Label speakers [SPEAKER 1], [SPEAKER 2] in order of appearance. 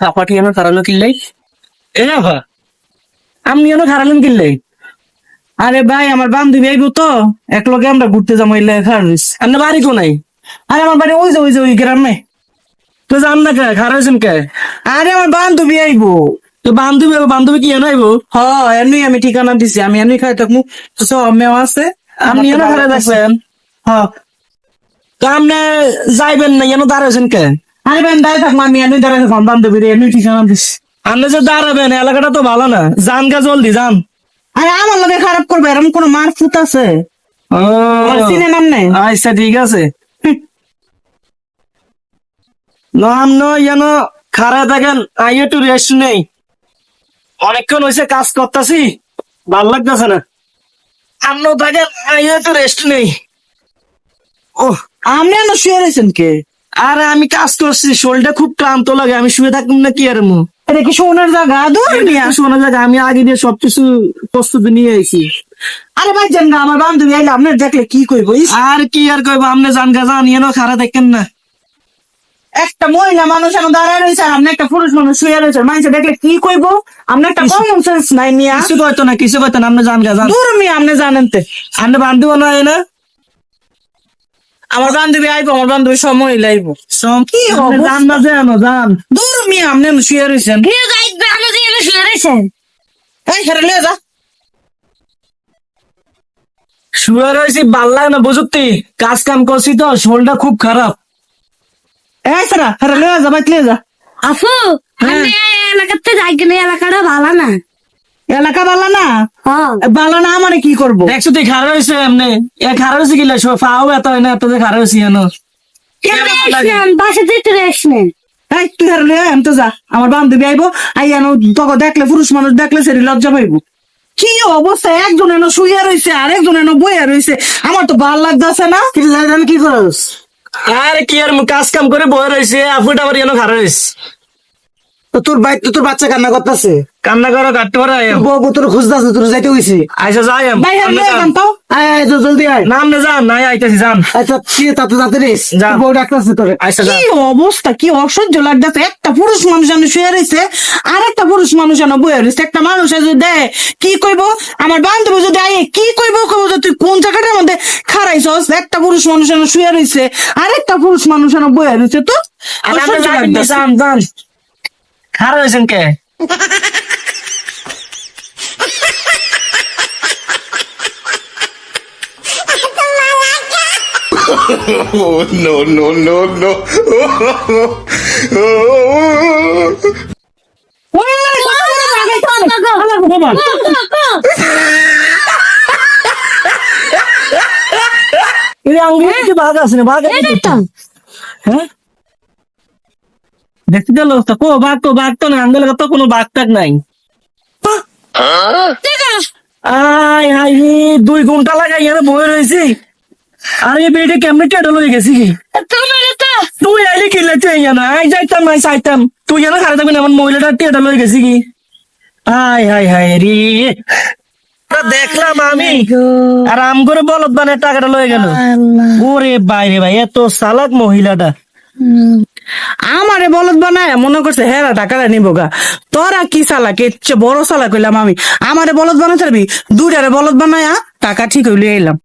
[SPEAKER 1] আপাটি এনো খারালো কিল্লাই? এ আফা আপনি এনো খারালেন কিল্লাই?
[SPEAKER 2] আরে ভাই আমার বান্ধবী আইবো তো। এক লগে আমরা ঘুরতে যাব এলে খারিস
[SPEAKER 1] আপনার বাড়ি কোনাই
[SPEAKER 2] আরে আমার বাড়ি ওই যে ওই যে ওই গ্রামে।
[SPEAKER 1] তো যান না কে খারাইছেন কে?
[SPEAKER 2] আরে আমার বান্ধবী আইবো।
[SPEAKER 1] তো বান্ধবী বান্ধবী কি এনো আইবো?
[SPEAKER 2] হ এমনি আমি ঠিকানা দিছি আমি এমনি খাই থাকব সব মেও আছে।
[SPEAKER 1] আপনি এনো খারাই থাকবেন।
[SPEAKER 2] হ।
[SPEAKER 1] তো আপনি যাইবেন না এনো দাঁড়াইছেন কে?
[SPEAKER 2] আরে বেন দাই থাকব আমি এমনি থাকব আমার বান্ধবীর এমনি ঠিকানা
[SPEAKER 1] আপনি যে দাঁড়াবেন এলাকাটা তো ভালো না। যান গা জলদি যান।
[SPEAKER 2] আরে আমার লগে খারাপ করবে এরকম কোনো মার ফুট আছে?
[SPEAKER 1] ও,
[SPEAKER 2] আমার চিনে নাম নেই?
[SPEAKER 1] আচ্ছা ঠিক আছে। নাম নয় যেন খারা থাকেন আই একটু রেস্ট নেই। অনেকক্ষণ হয়েছে কাজ করতেছি ভালো লাগতেছে না। আপনিও থাকেন আই একটু রেস্ট নেই। ও
[SPEAKER 2] এনে শুয়ে রয়েছেন কে?
[SPEAKER 1] আরে আমি কাজ করছি শরীরটা খুব ক্লান্ত লাগে আমি শুয়ে থাকুন না কি আর মু?
[SPEAKER 2] এটা কি সোনার জায়গা? দূর মিয়া
[SPEAKER 1] শোনা যাক আমি আগে দিয়ে সবকিছু প্রস্তুতি নিয়ে আইছি।
[SPEAKER 2] আরে ভাই জান আমার বান্ধবী আইলে আপনার দেখলে কি কইব
[SPEAKER 1] আর কি আর কইব আপনি জান গা জান এনো খারা দেখেন না।
[SPEAKER 2] একটা মহিলা মানুষ এখন দাঁড়ায় রয়েছে আর আপনি একটা পুরুষ মানুষ শুয়ে রয়েছে মানুষ দেখলে কি কইব? আপনার একটা কমন সেন্স নাই মিয়া
[SPEAKER 1] কিছু কইতো না কিছু কইতো না আপনি জান গা জান।
[SPEAKER 2] দূর মিয়া আপনি জানেন তে।
[SPEAKER 1] আপনি বান্ধব না?
[SPEAKER 2] আমার বান্ধবী আইবো আমার বান্ধবী আইবো
[SPEAKER 1] সব
[SPEAKER 2] কি অবস্থা?
[SPEAKER 1] জান না জানো জান।
[SPEAKER 2] দূর মিয়া আপনি এনে শুয়ে
[SPEAKER 3] গাইড বাংলা দিয়ে শুয়ে রয়েছেন
[SPEAKER 2] এই হেরে লিয়ে যা।
[SPEAKER 1] শুয়ে রয়েছি ভালো লাগে না বুঝতি কাজ কাম করছি তো শরীরটা খুব খারাপ।
[SPEAKER 2] এই সারা হেরে লিয়ে যা বাইক লিয়ে যা।
[SPEAKER 3] আমি এলাকাতে যাই কিনা এলাকাটা ভালো না।
[SPEAKER 2] এলাকা বালা না?
[SPEAKER 3] হ্যাঁ।
[SPEAKER 2] না আমারে কি করব?
[SPEAKER 1] দেখছ তুই খারাপ হয়েছে এমনি। এ খারাপ হয়েছে কিলা ফাও এত হয় না এত যে খারাপ হয়েছে এনো
[SPEAKER 3] বাসাতে একটু রেস্ট নেন
[SPEAKER 2] এই তুই লিয়ে আনতে যা। আমার বান্ধবী আইবো আই এনো তোকে দেখলে পুরুষ মানুষ দেখলে সেটি লজ্জা পাইবো। কি অবস্থা? একজন এনো শুয়ে রয়েছে আর একজন এনো বইয়া রয়েছে আমার তো ভালো লাগতেছে না। কি জানেন কি করস?
[SPEAKER 1] আরে কি আর কাজ কাম করে বয়ে রয়েছে আফুটা আবার এনো খারাপ হয়েছে
[SPEAKER 4] তো তোর বাইক তোর বাচ্চা কান্না করতেছে।
[SPEAKER 1] কান্না করো কাটতে পারে
[SPEAKER 4] বউ তোর খুঁজতেছে তোর যাইতে হইছে।
[SPEAKER 1] আইসা যাই আমি।
[SPEAKER 2] ভাই হেরে
[SPEAKER 1] আপনি
[SPEAKER 2] লিয়ে
[SPEAKER 1] যান।
[SPEAKER 2] যান তো।
[SPEAKER 4] আয় আয়, জলদি আয়।
[SPEAKER 1] নাম না যান। নাই আইতেছি যান।
[SPEAKER 4] আচ্ছা কি তাতে তাতে রেস বউ ডাকতেছে তোরে।
[SPEAKER 1] আইসা
[SPEAKER 2] কি অবস্থা কি অসহ্য লাগতেছে। একটা পুরুষ মানুষ এনে শুয়ে রয়েছে আর একটা পুরুষ মানুষ এনে বয়ে রয়েছে একটা মানুষ যদি দেয় কি কইব? আমার বান্ধবী যদি আয় কি কইব? কইব যে তুই কোন জায়গাটার মধ্যে খারাইছস একটা পুরুষ মানুষ এনে শুয়ে রয়েছে আর একটা পুরুষ মানুষ এনে বয়ে রয়েছে তো অসহ্য লাগতেছে।
[SPEAKER 1] খারাপ হয়েছেন কে
[SPEAKER 5] Oh, no, no, no, no.
[SPEAKER 1] এই আঙ্গুল কি বাঘ আছে না বাঘ হ্যাঁ? দেখতে গেল? কো বাঘ তো বাঘ তো না আঙ্গুল তো কোনো বাঘ টাক নাই। আয় হাই দুই ঘণ্টা লাগাই এখানে বয়ে রয়েছি। আর কেমনে টেডল হয়ে গেছি কি তুই আইলি কিনলে তুই জানা আই যাইতাম চাইতাম। তুই জানা থাকবি আমার মহিলাটা টেডল হয়ে গেছি কি হাই হাই হাই রে। দেখলাম আমি। আর আম করে বলত মানে টাকাটা লয়ে গেল। ওরে বাইরে ভাই এত সালাক মহিলাটা।
[SPEAKER 2] আমারে বলদ বানায়, মনে করছে হেরা টাকাটা নিবো গা। তোরা কি সালা কেচ্ছে বড় সালা কইলাম আমি? আমারে বলদ বানাতে পারবি দুইটারে বলদ বানায়া, টাকা ঠিক হইলে এলাম।